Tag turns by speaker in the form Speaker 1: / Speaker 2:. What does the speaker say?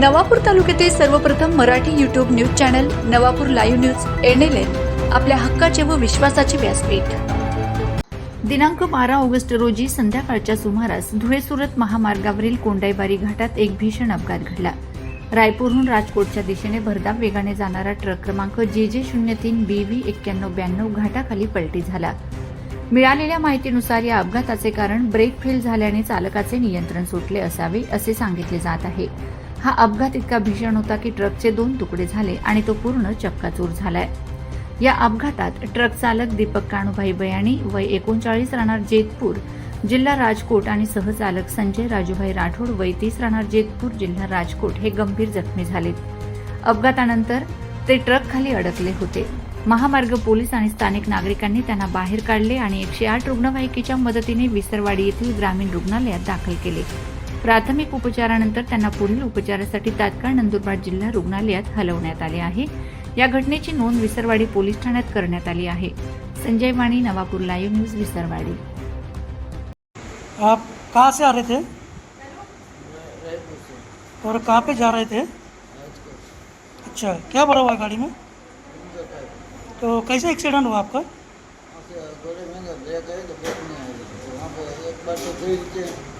Speaker 1: नवापूर तालुक्यातील सर्वप्रथम Marathi YouTube news channel Navapur live news NLN आपल्या हक्काचे व विश्वासाचे व्यासपीठ. दिनांक बारा ऑगस्ट रोजी संध्याकाळच्या सुमारास धुळे सुरत महामार्गावरील कोंडाईबारी घाटात एक भीषण अपघात घडला. रायपूरहून राजकोटच्या दिशेने भरधाव वेगाने जाणारा ट्रक क्रमांक जे जे शून्य तीन बी व्ही एक्क्याण्णव ब्याण्णव घाटाखाली पलटी झाला. मिळालेल्या माहितीनुसार या अपघाताचे कारण ब्रेक फेल झाल्याने चालकाचे नियंत्रण सुटले असावे असे सांगितले जात आहे. हा अपघात इतका भीषण होता की ट्रकचे दोन तुकडे झाले आणि तो पूर्ण चक्काचूर झालाय. या अपघातात ट्रक चालक दीपक काणूभाई बयाणी वय एकोणचाळीस राहणार जेतपूर जिल्हा राजकोट आणि सहचालक संजय राजूभाई राठोड वय तीस राहणार जेतपूर जिल्हा राजकोट हे गंभीर जखमी झालेत. अपघातानंतर ते ट्रक खाली अडकले होते. महामार्ग पोलीस आणि स्थानिक नागरिकांनी त्यांना बाहेर काढले आणि एकशे आठ रुग्णवाहिकेच्या मदतीने विसरवाडी येथील ग्रामीण रुग्णालयात दाखल केले. प्राथमिक उपचारानंतर त्यांना पुढील उपचारासाठी तात्काळ नंदुरबार जिल्हा रुग्णालयात हलवण्यात आले आहे. या घटनेची नोंद विसरवाडी पोलीस ठाण्यात करण्यात आली आहे. Sanjay Wani Navapur live news Visarwadi.
Speaker 2: आप कहाँ से आ रहे थे? और कहाँ पे जा रहे थे? अच्छा क्या बड़ा हुआ गाड़ी में? तो कैसे एक्सीडेंट हुआ आपका?
Speaker 3: थोड़े महंगा ब्रेक है तो ब्रेक नहीं आएगा तो वहाँ पे एक बार तो गई नीचे क्या किया तो